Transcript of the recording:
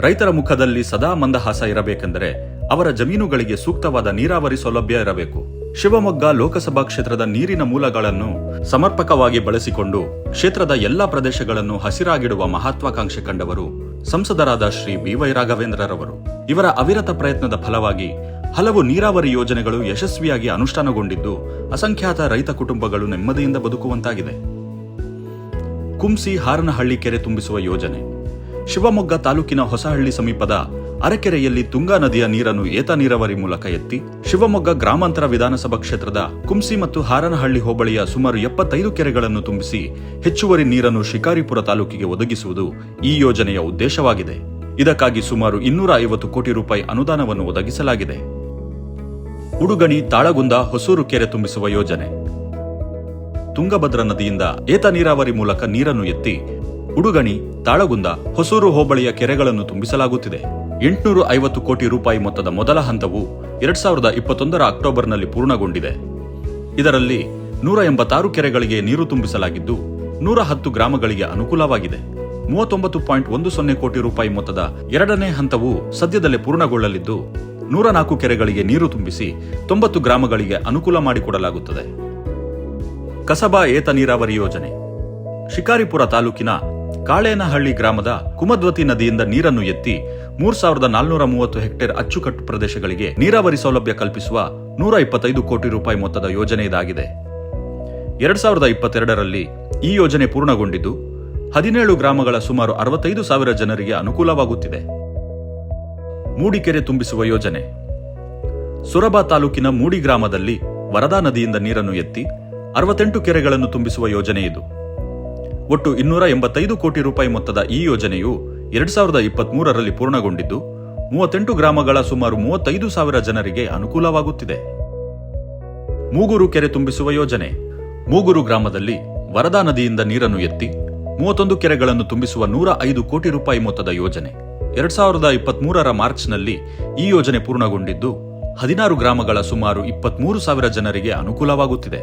ರೈತರ ಮುಖದಲ್ಲಿ ಸದಾ ಮಂದಹಾಸ ಇರಬೇಕೆಂದರೆ ಅವರ ಜಮೀನುಗಳಿಗೆ ಸೂಕ್ತವಾದ ನೀರಾವರಿ ಸೌಲಭ್ಯ ಇರಬೇಕು. ಶಿವಮೊಗ್ಗ ಲೋಕಸಭಾ ಕ್ಷೇತ್ರದ ನೀರಿನ ಮೂಲಗಳನ್ನು ಸಮರ್ಪಕವಾಗಿ ಬಳಸಿಕೊಂಡು ಕ್ಷೇತ್ರದ ಎಲ್ಲಾ ಪ್ರದೇಶಗಳನ್ನು ಹಸಿರಾಗಿಡುವ ಮಹತ್ವಾಕಾಂಕ್ಷೆ ಕಂಡವರು ಸಂಸದರಾದ ಶ್ರೀ ಬಿ ವೈ ರಾಘವೇಂದ್ರರವರು. ಇವರ ಅವಿರತ ಪ್ರಯತ್ನದ ಫಲವಾಗಿ ಹಲವು ನೀರಾವರಿ ಯೋಜನೆಗಳು ಯಶಸ್ವಿಯಾಗಿ ಅನುಷ್ಠಾನಗೊಂಡಿದ್ದು ಅಸಂಖ್ಯಾತ ರೈತ ಕುಟುಂಬಗಳು ನೆಮ್ಮದಿಯಿಂದ ಬದುಕುವಂತಾಗಿದೆ. ಕುಂಸಿ ಹಾರನಹಳ್ಳಿ ಕೆರೆ ತುಂಬಿಸುವ ಯೋಜನೆ. ಶಿವಮೊಗ್ಗ ತಾಲೂಕಿನ ಹೊಸಹಳ್ಳಿ ಸಮೀಪದ ಅರಕೆರೆಯಲ್ಲಿ ತುಂಗಾ ನದಿಯ ನೀರನ್ನು ಏತ ನೀರಾವರಿ ಮೂಲಕ ಎತ್ತಿ ಶಿವಮೊಗ್ಗ ಗ್ರಾಮಾಂತರ ವಿಧಾನಸಭಾ ಕ್ಷೇತ್ರದ ಕುಂಸಿ ಮತ್ತು ಹಾರನಹಳ್ಳಿ ಹೋಬಳಿಯ ಸುಮಾರು ಎಪ್ಪತ್ತೈದು ಕೆರೆಗಳನ್ನು ತುಂಬಿಸಿ ಹೆಚ್ಚುವರಿ ನೀರನ್ನು ಶಿಕಾರಿಪುರ ತಾಲೂಕಿಗೆ ಒದಗಿಸುವುದು ಈ ಯೋಜನೆಯ ಉದ್ದೇಶವಾಗಿದೆ. ಇದಕ್ಕಾಗಿ ಸುಮಾರು ಇನ್ನೂರ ಐವತ್ತು ಕೋಟಿ ರೂಪಾಯಿ ಅನುದಾನವನ್ನು ಒದಗಿಸಲಾಗಿದೆ. ಉಡುಗಣಿ, ತಾಳಗುಂದ, ಹೊಸೂರು ಕೆರೆ ತುಂಬಿಸುವ ಯೋಜನೆ. ತುಂಗಭದ್ರಾ ನದಿಯಿಂದ ಏತ ನೀರಾವರಿ ಮೂಲಕ ನೀರನ್ನು ಎತ್ತಿ ಉಡುಗಣಿ, ತಾಳಗುಂದ, ಹೊಸೂರು ಹೋಬಳಿಯ ಕೆರೆಗಳನ್ನು ತುಂಬಿಸಲಾಗುತ್ತಿದೆ. ಎಂಟುನೂರು ಐವತ್ತು ಕೋಟಿ ರೂಪಾಯಿ ಮೊತ್ತದ ಮೊದಲ ಹಂತವು ಎರಡ್ ಸಾವಿರದ ಇಪ್ಪತ್ತೊಂದರ ಅಕ್ಟೋಬರ್ನಲ್ಲಿ ಪೂರ್ಣಗೊಂಡಿದೆ. ಇದರಲ್ಲಿ ನೂರ ಎಂಬತ್ತಾರು ಕೆರೆಗಳಿಗೆ ನೀರು ತುಂಬಿಸಲಾಗಿದ್ದು, ನೂರ ಹತ್ತು ಗ್ರಾಮಗಳಿಗೆ ಅನುಕೂಲವಾಗಿದೆ. ಮೂವತ್ತೊಂಬತ್ತು ಪಾಯಿಂಟ್ ಒಂದು ಸೊನ್ನೆ ಕೋಟಿ ರೂಪಾಯಿ ಮೊತ್ತದ ಎರಡನೇ ಹಂತವು ಸದ್ಯದಲ್ಲೇ ಪೂರ್ಣಗೊಳ್ಳಲಿದ್ದು, ನೂರ ನಾಲ್ಕು ಕೆರೆಗಳಿಗೆ ನೀರು ತುಂಬಿಸಿ ತೊಂಬತ್ತು ಗ್ರಾಮಗಳಿಗೆ ಅನುಕೂಲ ಮಾಡಿಕೊಡಲಾಗುತ್ತದೆ. ಕಸಬಾ ಏತ ನೀರಾವರಿ ಯೋಜನೆ. ಶಿಕಾರಿಪುರ ತಾಲೂಕಿನ ಕಾಳೇನಹಳ್ಳಿ ಗ್ರಾಮದ ಕುಮದ್ವತಿ ನದಿಯಿಂದ ನೀರನ್ನು ಎತ್ತಿ ಮೂರ್ ಸಾವಿರದ ನಾಲ್ನೂರ ಮೂವತ್ತು ಹೆಕ್ಟೇರ್ ಅಚ್ಚುಕಟ್ಟು ಪ್ರದೇಶಗಳಿಗೆ ನೀರಾವರಿ ಸೌಲಭ್ಯ ಕಲ್ಪಿಸುವ ನೂರ ಇಪ್ಪತ್ತೈದು ಕೋಟಿ ರೂಪಾಯಿ ಮೊತ್ತದ ಯೋಜನೆ ಇದಾಗಿದೆ. ಎರಡ್ ಸಾವಿರದ ಇಪ್ಪತ್ತೆರಡರಲ್ಲಿ ಈ ಯೋಜನೆ ಪೂರ್ಣಗೊಂಡಿದ್ದು ಹದಿನೇಳು ಗ್ರಾಮಗಳ ಸುಮಾರು ಅರವತ್ತೈದು ಸಾವಿರ ಜನರಿಗೆ ಅನುಕೂಲವಾಗುತ್ತಿದೆ. ಮೂಡಿಕೆರೆ ತುಂಬಿಸುವ ಯೋಜನೆ. ಸೊರಬ ತಾಲೂಕಿನ ಮೂಡಿ ಗ್ರಾಮದಲ್ಲಿ ವರದಾ ನದಿಯಿಂದ ನೀರನ್ನು ಎತ್ತಿ ಅರವತ್ತೆಂಟು ಕೆರೆಗಳನ್ನು ತುಂಬಿಸುವ ಯೋಜನೆ ಇದು. ಒಟ್ಟು ಇನ್ನೂರ ಎಂಬತ್ತೈದು ಕೋಟಿ ರೂಪಾಯಿ ಮೊತ್ತದ ಈ ಯೋಜನೆಯು ಎರಡ್ ಸಾವಿರದ ಇಪ್ಪತ್ಮೂರರಲ್ಲಿ ಪೂರ್ಣಗೊಂಡಿದ್ದು, ಮೂವತ್ತೆಂಟು ಗ್ರಾಮಗಳ ಸುಮಾರು ಮೂವತ್ತೈದು ಸಾವಿರ ಜನರಿಗೆ ಅನುಕೂಲವಾಗುತ್ತಿದೆ. ಮೂಗೂರು ಕೆರೆ ತುಂಬಿಸುವ ಯೋಜನೆ. ಮೂಗೂರು ಗ್ರಾಮದಲ್ಲಿ ವರದಾ ನದಿಯಿಂದ ನೀರನ್ನು ಎತ್ತಿ, ಮೂವತ್ತೊಂದು ಕೆರೆಗಳನ್ನು ತುಂಬಿಸುವ ನೂರ ಐದು ಕೋಟಿ ರೂಪಾಯಿ ಮೊತ್ತದ ಯೋಜನೆ. ಎರಡ್ ಸಾವಿರದ ಇಪ್ಪತ್ಮೂರರ ಮಾರ್ಚ್ನಲ್ಲಿ ಈ ಯೋಜನೆ ಪೂರ್ಣಗೊಂಡಿದ್ದು, ಹದಿನಾರು ಗ್ರಾಮಗಳ ಸುಮಾರು ಇಪ್ಪತ್ಮೂರು ಸಾವಿರ ಜನರಿಗೆ ಅನುಕೂಲವಾಗುತ್ತಿದೆ.